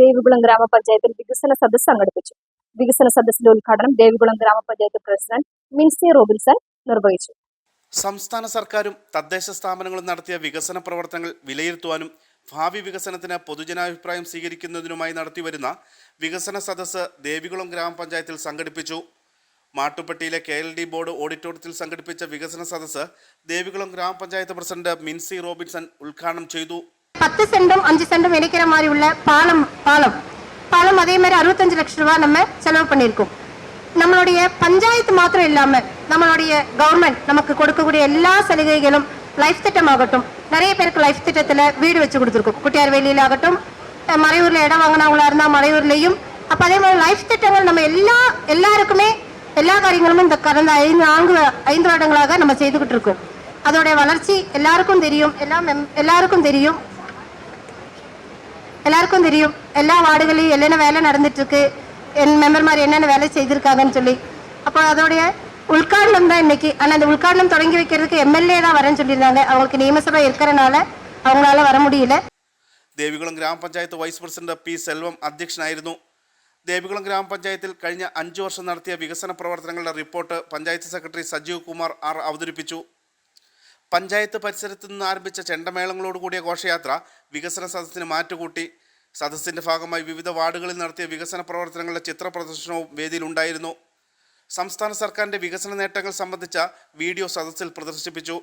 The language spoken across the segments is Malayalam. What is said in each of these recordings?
ദേവികുളം ഗ്രാമപഞ്ചായത്തിൽ വികസന സദസ്സ് സംഘടിപ്പിച്ചു. വികസന സദസ്സിന്റെ ഉദ്ഘാടനം ദേവികുളം ഗ്രാമപഞ്ചായത്ത് പ്രസിഡന്റ് മിൻസി റോബിൻസൺ നിർവഹിച്ചു. സംസ്ഥാന സർക്കാരും തദ്ദേശ സ്ഥാപനങ്ങളും നടത്തിയ വികസന പ്രവർത്തനങ്ങൾ വിലയിരുത്തുവാനും ഭാവി വികസനത്തിന് പൊതുജനാഭിപ്രായം സ്വീകരിക്കുന്നതിനുമായി നടത്തിവരുന്ന വികസന സദസ്സ് ദേവികുളം ഗ്രാമപഞ്ചായത്തിൽ സംഘടിപ്പിച്ചു. മാട്ടുപ്പെട്ടിയിലെ കെ എൽ ഡി ബോർഡ് ഓഡിറ്റോറിയത്തിൽ സംഘടിപ്പിച്ച വികസന സദസ്സ് ദേവികുളം ഗ്രാമപഞ്ചായത്ത് പ്രസിഡന്റ് മിൻസി റോബിൻസൺ ഉദ്ഘാടനം ചെയ്തു. பத்து சென்டும் அஞ்சு சென்டும் இணைக்கிற மாதிரி உள்ள பாலம் பாலம். பாலம் அதே மாதிரி அறுபத்தஞ்சு லட்சம் ரூபாய் நம்ம செலவு பண்ணியிருக்கோம். நம்மளுடைய பஞ்சாயத்து மாத்திரம் இல்லாம நம்மளுடைய கவர்மெண்ட் நமக்கு கொடுக்கக்கூடிய எல்லா சலுகைகளும் லைஃப் திட்டம் ஆகட்டும் நிறைய பேருக்கு லைஃப் திட்டத்துல வீடு வச்சு கொடுத்துருக்கோம். குட்டியார் வேலியில ஆகட்டும் மறையூரில் மறையூர்ல இடம் வாங்கினவங்களா இருந்தா மறையூர்லயும். அப்ப அதே மாதிரி லைஃப் திட்டங்கள் நம்ம எல்லா எல்லாருக்குமே எல்லா காரியங்களும் இந்த கடந்த ஐந்து நான்கு ஐந்து வருடங்களாக நம்ம செய்துகிட்டு இருக்கோம். அதோடைய வளர்ச்சி எல்லாருக்கும் தெரியும் எல்லாம் எல்லாருக்கும் தெரியும். எல்லாருக்கும் தெரியும் எல்லா வார்டுகளையும் என்னென்ன வேலை நடந்துட்டு இருக்கு என் மெம்பர்மார் என்னென்ன வேலை செய்திருக்காங்கன்னு சொல்லி அப்போ அதோடைய உள்காடனம் தான் இன்னைக்கு ஆனால் அந்த உள்காடனம் தொடங்கி வைக்கிறதுக்கு எம்எல்ஏ தான் வரேன்னு சொல்லியிருந்தாங்க அவங்களுக்கு நியமசபை இருக்கிறனால அவங்களால வர முடியல ദേവികുളം ഗ്രാമപഞ്ചായത്ത് വൈസ് പ്രസിഡന്റ് പി സെൽവം അധ്യക്ഷനായിരുന്നു ദേവികുളം ഗ്രാമപഞ്ചായത്തിൽ കഴിഞ്ഞ അഞ്ചു വർഷം നടത്തിയ വികസന പ്രവർത്തനങ്ങളുടെ report panchayat secretary Sajeev Kumar R അവതരിപ്പിച്ചു പഞ്ചായത്ത് പരിസരത്ത് നിന്ന് ആരംഭിച്ച ചെണ്ടമേളങ്ങളോട് കൂടിയ ഘോഷയാത്ര വികസന സദസ്സിന് മാറ്റുകൂട്ടി. സദസ്സിന്റെ ഭാഗമായി വിവിധ വാർഡുകളിൽ നടത്തിയ വികസന പ്രവർത്തനങ്ങളുടെ ചിത്ര പ്രദർശനവും വേദിയിലുണ്ടായിരുന്നു സംസ്ഥാന സർക്കാരിന്റെ വികസന നേട്ടങ്ങൾ സംബന്ധിച്ച വീഡിയോ സദസ്സിൽ പ്രദർശിപ്പിച്ചു.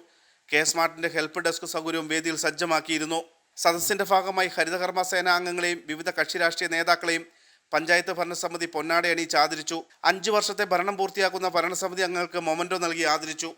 കെ സ്മാർട്ടിന്റെ ഹെൽപ്പ് ഡെസ്ക് സൗകര്യവും വേദിയിൽ സജ്ജമാക്കിയിരുന്നു. സദസ്സിന്റെ ഭാഗമായി ഹരിതകർമ്മ സേനാ അംഗങ്ങളെയും വിവിധ കക്ഷി രാഷ്ട്രീയ നേതാക്കളെയും പഞ്ചായത്ത് ഭരണസമിതി പൊന്നാടയണി ആദരിച്ചു. അഞ്ചു വർഷത്തെ ഭരണം പൂർത്തിയാക്കുന്ന ഭരണസമിതി അംഗങ്ങൾക്ക് മൊമന്റോ നൽകി ആദരിച്ചു.